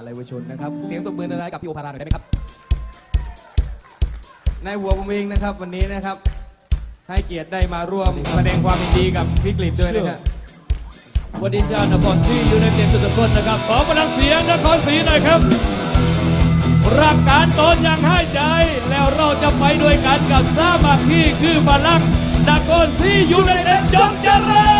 อะไรวชนนะครับเสียงตบมือหนอยๆกับพี่โอภาราหน่อยได้ไหมครับนายหัวผมเองนะครับวันนี้นะครับ ให้เกียรติได้มาร่วมแสดงความยินดีกับพี่กฤษด้วยนะครับ วันนี้ชาวนครศรีอยู่ในเต็มทุกคนนะครับขอพลังเสียงนครศรีหน่อยครับรักการตนอย่างให้ใจ แล้วเราจะไปด้วยกันกับสามัคคีคือพลังนครศรีอยู่ในเต็มจงเจริญ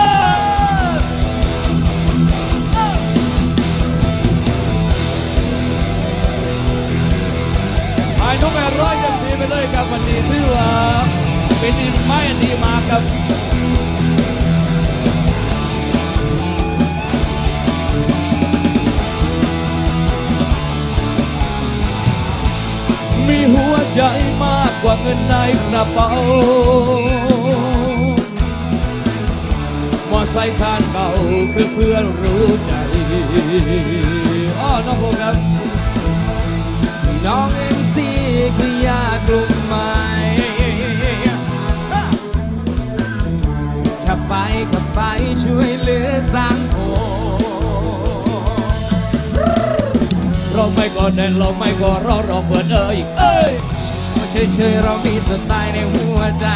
ไปเลยครับวันนี้ถือว่าเป็นอีกไม้อันดีมากครับมีหัวใจมากกว่าเงินในกระเป๋า มอไซค์คันเก่าคือเพื่อนรู้ใจ อ้อน้องพงครับ น้องเอ็มซีคือญาติกลุ่มใหม่ขับไปขับไปช่วยเหลือสังคมเราไม่ก่อแน่นเราไม่ก่อรอเราเปิดเอ่ยเอ้ยเฉยๆเรามีสไตล์ในหัวใจ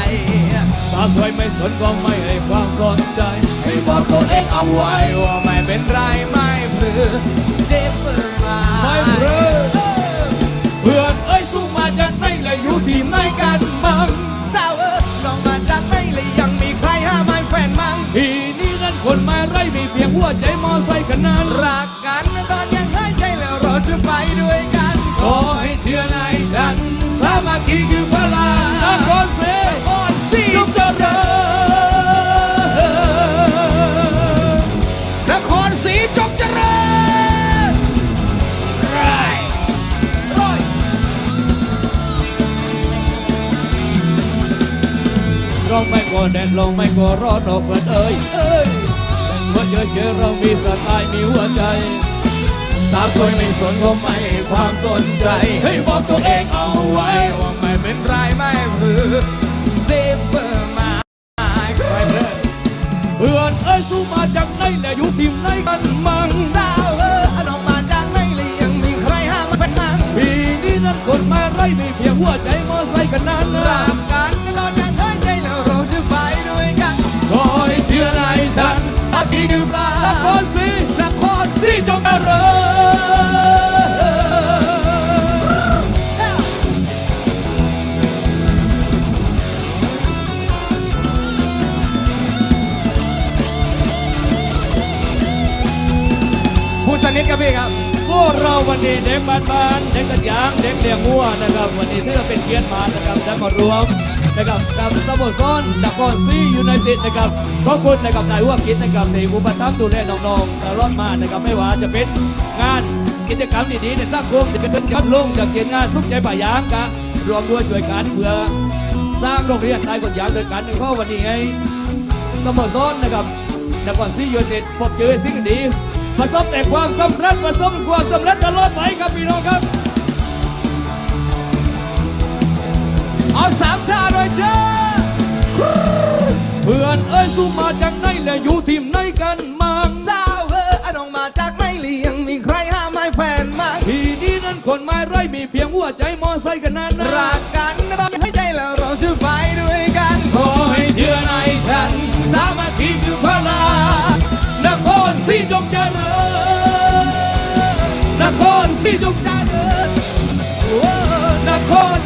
สาวสวยไม่สนก็ไม่ให้ความสนใจให้บอกตัวเองเอาไว้ว่าไม่เป็นไรไม่เพลือเจ็บมาไม่เพลอ อยู่ที่ไหนกัน เราไม่ก่อแดนเราไม่ก่อร้อนเราเปิดเอ้ยเอ้ยว่าเชื่อเชื่อเรามีสไตล์มีหัวใจ สาวสวยไม่สนก็ไม่ให้ความสนใจ ให้บอกตัวเองเอาไว้ว่าไม่เป็นไรไม่พือ stay for my ไปเลยเพื่อนเอ้ยสู้มาจากไหนและอยู่ทีมไหนกันมั่งสาวเออออกมาจากไหนเลยยังมีใครห้ามไม่เป็นมั่งปีนี้นั้นคนไม่ไรมีเพียงหัวใจมอไซค์กันนั้น ดื่มลานครศรีนครศรีจงเจริญพูดสนิทกับพี่ครับ พวกเราวันนี้เด็กบ้านบ้านเด็กกันยางเด็กเลี้ยงวัวนะครับ วันนี้ถือว่าเป็นเกียรติมานะครับจะมารวมนะครับกับสโมสรนครศรียูไนเต็ดนะครับขอบคุณนะครับนายหัวคิดนะครับที่อุปถัมภ์ดูแลน้องๆตลอดมานะครับไม่ว่าจะเป็นงานกิจกรรมดีๆในสังคมจะเป็นยัดลงจากเชียนงานสุขใจป่ายางกะรวมด้วยช่วยกันเพื่อสร้างโรงเรียนไทยกฎยางโดยกันในข้อวันนี้ให้สโมสรนะครับนครศรียูไนเต็ดพบเจอสิ่งดี ประสบแต่ความสำเร็จประสบความสำเร็จตลอดไปครับพี่น้องครับ เอาสามชาด้วยเจ้าเพื่อนเอ้ยสู้มาจากไหนและอยู่ทีมไหนกันมางสาวเออออกมาจากไหนเลยยังมีใครห้ามไม่แฟนมั่งทีนี้นั้นคนไม่ไรมีเพียงหัวใจมอไซค์กันนั้นนะรักกันตอนยังหายใจแล้วเราจะไปด้วยกันขอให้เชื่อในฉัน ศรีจงเจริญนครศรีจงเจริญนคร